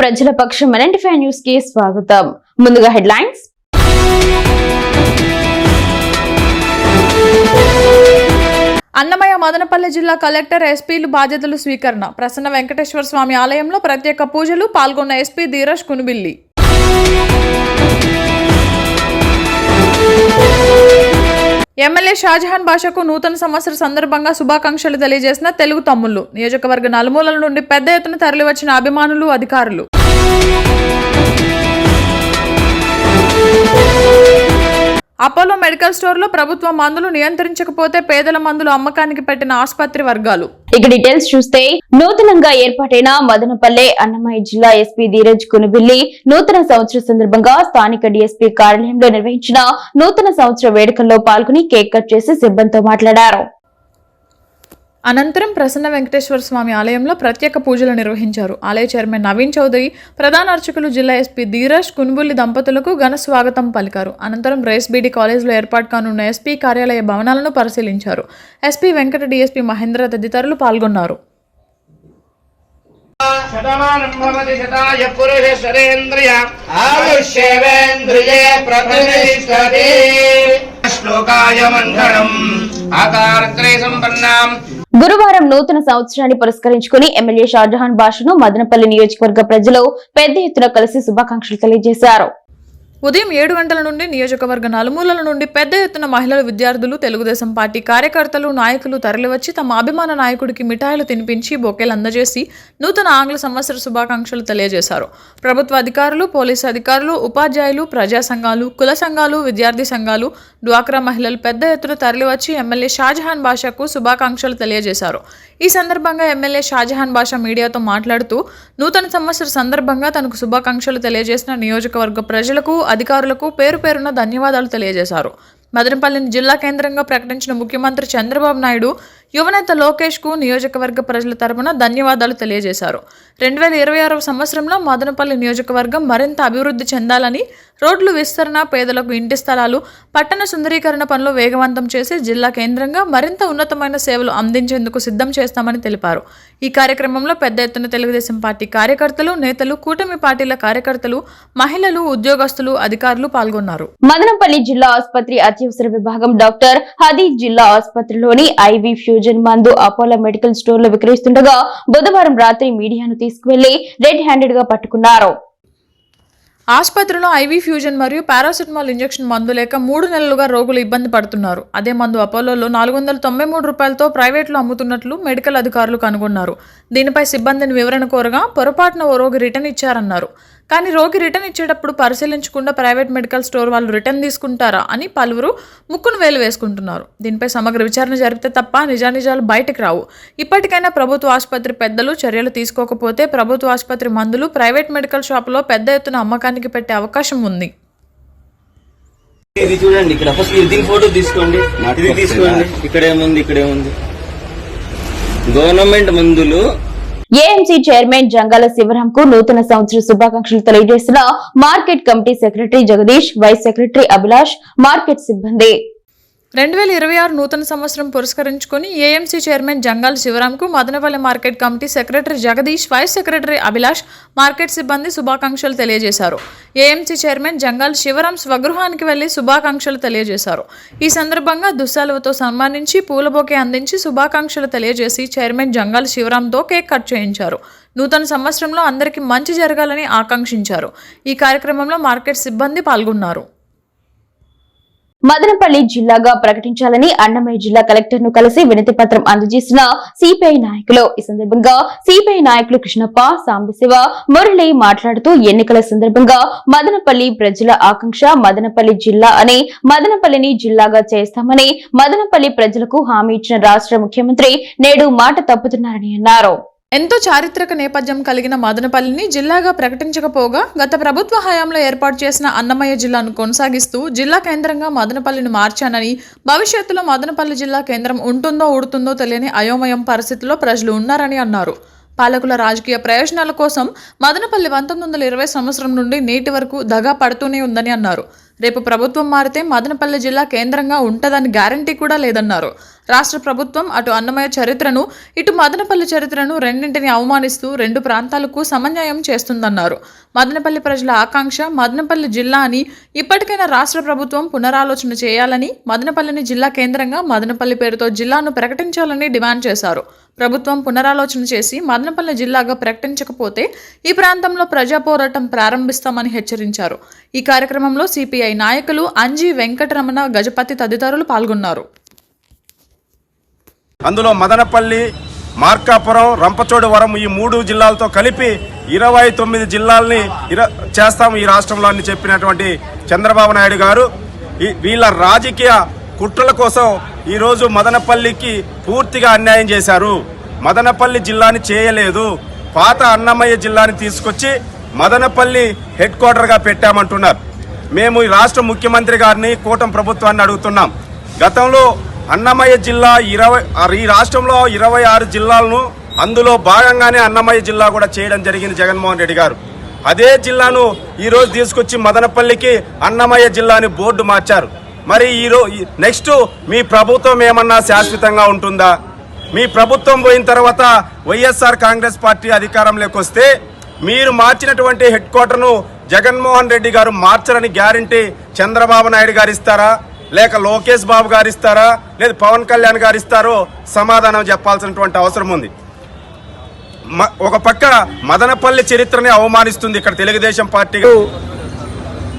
ప్రజల పక్షం ఎన్ఎంటీ న్యూస్కి స్వాగతం. ముందుగా హెడ్లైన్స్. అన్నమయ్య మదనపల్లి జిల్లా కలెక్టర్ ఎస్పీలు బాధ్యతలు స్వీకరణ. ప్రసన్న వెంకటేశ్వర స్వామి ఆలయంలో ప్రత్యేక పూజలు పాల్గొన్న ఎస్పీ ధీరజ్ కునుబిల్లి. ఎమ్మెల్యే షాజహాన్ భాషకు నూతన సంవత్సర సందర్భంగా శుభాకాంక్షలు తెలియజేసిన తెలుగు తమ్ముళ్ళు నియోజకవర్గ నలుమూలల నుండి పెద్ద ఎత్తున తరలివచ్చిన అభిమానులు అధికారులు. అపోలో మెడికల్ స్టోర్లో ప్రభుత్వ మందులు నియంత్రించకపోతే పేదల మందులు అమ్మకానికి పెట్టిన ఆసుపత్రి వర్గాలు. ఇక డీటెయిల్స్ చూస్తే నూతనంగా ఏర్పాటైన మదనపల్లె అన్నమయ్య జిల్లా ఎస్పీ ధీరజ్ కునుబిల్లి నూతన సంవత్సర సందర్భంగా స్థానిక డీఎస్పీ కార్యాలయంలో నిర్వహించిన నూతన సంవత్సర వేడుకల్లో పాల్గొని కేక్ కట్ చేసి సిబ్బందితో మాట్లాడారు. అనంతరం ప్రసన్న వెంకటేశ్వర స్వామి ఆలయంలో ప్రత్యేక పూజలు నిర్వహించారు. ఆలయ చైర్మన్ నవీన్ చౌదరి ప్రధాన అర్చకులు జిల్లా ఎస్పీ ధీరజ్ కున్బుల్లి దంపతులకు ఘన స్వాగతం పలికారు. అనంతరం రైస్ బీడీ కాలేజ్లో ఏర్పాటు కానున్న ఎస్పీ కార్యాలయ భవనాలను పరిశీలించారు. ఎస్పీ వెంకట డిఎస్పీ మహేంద్ర తదితరులు పాల్గొన్నారు. శతమానం భవతి శతాయ ప్రతిష్టతి శ్లోకాయ మంగళం ఆకారత్రయ సంపన్నాం. గురువారం నూతన సంవత్సరాన్ని పురస్కరించుకుని ఎమ్మెల్యే షాజహాన్ భాషను మదనపల్లి నియోజకవర్గ ప్రజలు పెద్ద ఎత్తున కలిసి శుభాకాంక్షలు తెలియజేశారు. ఉదయం ఏడు గంటల నుండి నియోజకవర్గ నలుమూలల నుండి పెద్ద ఎత్తున మహిళలు విద్యార్థులు తెలుగుదేశం పార్టీ కార్యకర్తలు నాయకులు తరలివచ్చి తమ అభిమాన నాయకుడికి మిఠాయిలు తినిపించి బొకేలు అందజేసి నూతన ఆంగ్ల సంవత్సర శుభాకాంక్షలు తెలియజేశారు. ప్రభుత్వ అధికారులు పోలీసు అధికారులు ఉపాధ్యాయులు ప్రజా సంఘాలు కుల సంఘాలు విద్యార్థి సంఘాలు డ్వాక్రా మహిళలు పెద్ద ఎత్తున తరలివచ్చి ఎమ్మెల్యే షాజహాన్ బాషాకు శుభాకాంక్షలు తెలియజేశారు. ఈ సందర్భంగా ఎమ్మెల్యే షాజహాన్ బాషా మీడియాతో మాట్లాడుతూ నూతన సంవత్సర సందర్భంగా తనకు శుభాకాంక్షలు తెలియజేసిన నియోజకవర్గ ప్రజలకు అధికారులకు పేరు పేరున ధన్యవాదాలు తెలియజేశారు. మదనపల్లిని జిల్లా కేంద్రంగా ప్రకటించిన ముఖ్యమంత్రి చంద్రబాబు నాయుడు యువనేత లోకేష్కు నియోజకవర్గ ప్రజల తరపున ధన్యవాదాలు తెలియజేశారు. రెండు వేల ఇరవై ఆరవ సంవత్సరంలో మదనపల్లి నియోజకవర్గం మరింత అభివృద్ధి చెందాలని రోడ్లు విస్తరణ పేదలకు ఇంటి స్థలాలు పట్టణ సుందరీకరణ పనులు వేగవంతం చేసి జిల్లా కేంద్రంగా మరింత ఉన్నతమైన సేవలు అందించేందుకు సిద్ధం చేస్తామని తెలిపారు. ఈ కార్యక్రమంలో పెద్ద ఎత్తున తెలుగుదేశం పార్టీ కార్యకర్తలు నేతలు కూటమి పార్టీల కార్యకర్తలు మహిళలు ఉద్యోగస్తులు అధికారులు పాల్గొన్నారు. మదనపల్లి జిల్లా ఆసుపత్రి అత్యవసర విభాగం డాక్టర్ హదీ జిల్లా ఆసుపత్రిలోని ఐవి ఫ్యూజన్ మందు అపోలో మెడికల్ స్టోర్లో విక్రయిస్తుండగా బుధవారం రాత్రి మీడియాను తీసుకువెళ్ళి రెడ్ హ్యాండెడ్గా పట్టుకున్నారు. ఆసుపత్రిలో ఐవీ ఫ్యూజన్ మరియు పారాసిటమాల్ ఇంజెక్షన్ మందు లేక మూడు నెలలుగా రోగులు ఇబ్బంది పడుతున్నారు. అదే మందు అపోలోలో నాలుగు వందల తొంభై మూడు రూపాయలతో ప్రైవేట్లో అమ్ముతున్నట్లు మెడికల్ అధికారులు కనుగొన్నారు. దీనిపై సిబ్బందిని వివరణ కోరగా పొరపాటున ఓ రోగి రిటర్న్ ఇచ్చారన్నారు. కానీ రోగి రిటర్న్ ఇచ్చేటప్పుడు పరిశీలించకుండా ప్రైవేట్ మెడికల్ స్టోర్ వాళ్ళు రిటర్న్ తీసుకుంటారా అని పలువురు ముక్కును వేలు వేసుకుంటున్నారు. దీనిపై సమగ్ర విచారణ జరిపితే తప్ప నిజానిజాలు బయటకు రావు. ఇప్పటికైనా ప్రభుత్వ ఆసుపత్రి పెద్దలు చర్యలు తీసుకోకపోతే ప్రభుత్వ ఆసుపత్రి మందులు ప్రైవేట్ మెడికల్ షాపులో పెద్ద ఎత్తున అమ్మకానికి పెట్టే అవకాశం ఉంది. ఇది చూడండి ఇక్కడ. ఫస్ట్ దీని ఫోటో తీసుకోండి. ఇది తీసుకోండి. ఇక్కడ ఏముంది ఇక్కడ ఏముంది గవర్నమెంట్ మందులు ఏఎంసీ చైర్మన్ జంగాల శివరాంకు నూతన సంవత్సర శుభాకాంక్షలు తెలియజేసిన market committee secretary Jagadish vice secretary Abhilash market సిబ్బంది. రెండు వేల ఇరవై ఆరు నూతన సంవత్సరం పురస్కరించుకొని AMC chairman Jangal శివరాంకు Madanapalle market committee secretary Jagadish vice secretary Abhilash market సిబ్బంది శుభాకాంక్షలు తెలియజేశారు. ఏఎంసీ చైర్మన్ జంగాల్ శివరాం స్వగృహానికి వెళ్ళి శుభాకాంక్షలు తెలియజేశారు. ఈ సందర్భంగా దుస్సాలువతో సన్మానించి పూలబోకే అందించి శుభాకాంక్షలు తెలియజేసి చైర్మన్ జంగాల్ శివరాంతో కేక్ కట్ చేయించారు. నూతన సంవత్సరంలో అందరికీ మంచి జరగాలని ఆకాంక్షించారు. ఈ కార్యక్రమంలో మార్కెట్ సిబ్బంది పాల్గొన్నారు. మదనపల్లి జిల్లాగా ప్రకటించాలని అన్నమయ్య జిల్లా కలెక్టర్ను కలిసి వినతి పత్రం అందజేసిన సిపిఐ నాయకులు. ఈ సందర్భంగా సిపిఐ నాయకులు కృష్ణప్ప సాంబశివ మురళి మాట్లాడుతూ ఎన్నికల సందర్భంగా మదనపల్లి ప్రజల ఆకాంక్ష మదనపల్లి జిల్లా అని మదనపల్లిని జిల్లాగా చేస్తామని మదనపల్లి ప్రజలకు హామీ ఇచ్చిన రాష్ట్ర ముఖ్యమంత్రి నేడు మాట తప్పుతున్నారని అన్నారు. ఎంతో చారిత్రక నేపథ్యం కలిగిన మదనపల్లిని జిల్లాగా ప్రకటించకపోగా గత ప్రభుత్వ హయాంలో ఏర్పాటు చేసిన అన్నమయ్య జిల్లాను కొనసాగిస్తూ జిల్లా కేంద్రంగా మదనపల్లిని మార్చానని భవిష్యత్తులో మదనపల్లి జిల్లా కేంద్రం ఉంటుందో ఊడుతుందో తెలియని అయోమయం పరిస్థితిలో ప్రజలు ఉన్నారని అన్నారు. పాలకుల రాజకీయ ప్రయోజనాల కోసం మదనపల్లి పంతొమ్మిది వందల ఇరవై సంవత్సరం నుండి నేటి వరకు దగా పడుతూనే ఉందని అన్నారు. రేపు ప్రభుత్వం మారితే మదనపల్లి జిల్లా కేంద్రంగా ఉంటుందని గ్యారంటీ కూడా లేదన్నారు. రాష్ట్ర ప్రభుత్వం అటు అన్నమయ్య చరిత్రను ఇటు మదనపల్లి చరిత్రను రెండింటిని అవమానిస్తూ రెండు ప్రాంతాలకు సమన్యాయం చేస్తుందన్నారు. మదనపల్లి ప్రజల ఆకాంక్ష మదనపల్లి జిల్లా అని ఇప్పటికైనా రాష్ట్ర ప్రభుత్వం పునరాలోచన చేయాలని మదనపల్లిని జిల్లా కేంద్రంగా మదనపల్లి పేరుతో జిల్లాను ప్రకటించాలని డిమాండ్ చేశారు. ప్రభుత్వం పునరాలోచన చేసి మదనపల్లి జిల్లాగా ప్రకటించకపోతే ఈ ప్రాంతంలో ప్రజా పోరాటం ప్రారంభిస్తామని హెచ్చరించారు. ఈ కార్యక్రమంలో సిపిఐ నాయకులు అంజీ వెంకటరమణ గజపతి తదితరులు పాల్గొన్నారు. అందులో మదనపల్లి మార్కాపురం రంపచోడవరం ఈ మూడు జిల్లాలతో కలిపి ఇరవై తొమ్మిది జిల్లాల్ని ఇర చేస్తాము ఈ రాష్ట్రంలో అని చెప్పినటువంటి చంద్రబాబు నాయుడు గారు. వీళ్ళ రాజకీయ కుట్రల కోసం ఈరోజు మదనపల్లికి పూర్తిగా అన్యాయం చేశారు. మదనపల్లి జిల్లాని చేయలేదు. పాత అన్నమయ్య జిల్లాని తీసుకొచ్చి మదనపల్లి హెడ్ క్వార్టర్గా పెట్టామంటున్నారు. మేము ఈ రాష్ట్ర ముఖ్యమంత్రి గారిని కూటమి ప్రభుత్వాన్ని అడుగుతున్నాం. గతంలో అన్నమయ్య జిల్లా ఇరవై ఈ రాష్ట్రంలో ఇరవై ఆరు జిల్లాలను అందులో భాగంగానే అన్నమయ్య జిల్లా కూడా చేయడం జరిగింది జగన్మోహన్ రెడ్డి గారు. అదే జిల్లాను ఈ రోజు తీసుకొచ్చి మదనపల్లికి అన్నమయ్య జిల్లాని బోర్డు మార్చారు. మరి ఈ నెక్స్ట్ మీ ప్రభుత్వం ఏమన్నా శాశ్వతంగా ఉంటుందా? మీ ప్రభుత్వం పోయిన తర్వాత వైఎస్ఆర్ కాంగ్రెస్ పార్టీ అధికారంలోకి వస్తే మీరు మార్చినటువంటి హెడ్ క్వార్టర్ను జగన్మోహన్ రెడ్డి గారు మార్చరని గ్యారంటీ చంద్రబాబు నాయుడు గారు ఇస్తారా? లేక లోకేష్ బాబు గారు ఇస్తారా? లేదు పవన్ కళ్యాణ్ గారు ఇస్తారో సమాధానం చెప్పాల్సినటువంటి అవసరం ఉంది. మ- ఒక పక్క మదనపల్లి చరిత్రని అవమానిస్తుంది ఇక్కడ తెలుగుదేశం పార్టీ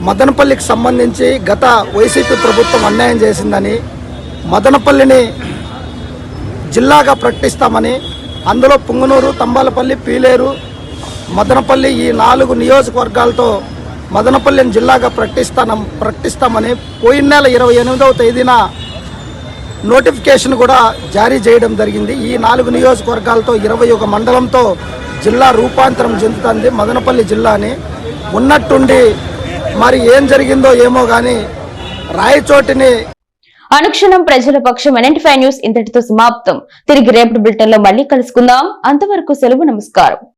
మదనపల్లికి సంబంధించి గత వైసీపీ ప్రభుత్వం అన్యాయం చేసిందని మదనపల్లిని జిల్లాగా ప్రకటిస్తామని అందులో పుంగనూరు తంబాలపల్లి పీలేరు మదనపల్లి ఈ నాలుగు నియోజకవర్గాలతో మదనపల్లిని జిల్లాగా ప్రకటిస్తాం ప్రకటిస్తామని పోయిన నెల ఇరవై ఎనిమిదవ తేదీన నోటిఫికేషన్ కూడా జారీ చేయడం జరిగింది. ఈ నాలుగు నియోజకవర్గాలతో ఇరవై ఒక మండలంతో జిల్లా రూపాంతరం చెందుతుంది మదనపల్లి జిల్లాని. ఉన్నట్టుండి మరి ఏం జరిగిందో ఏమో కానీ రాయచోటిని అనుక్షణం ప్రజల పక్షం ఎన్ఎంటీ ఫైవ్ న్యూస్ ఇంతటితో సమాప్తం. తిరిగి రేపటి బులెటిన్లో మళ్ళీ కలుసుకుందాం. అంతవరకు సెలవు నమస్కారం.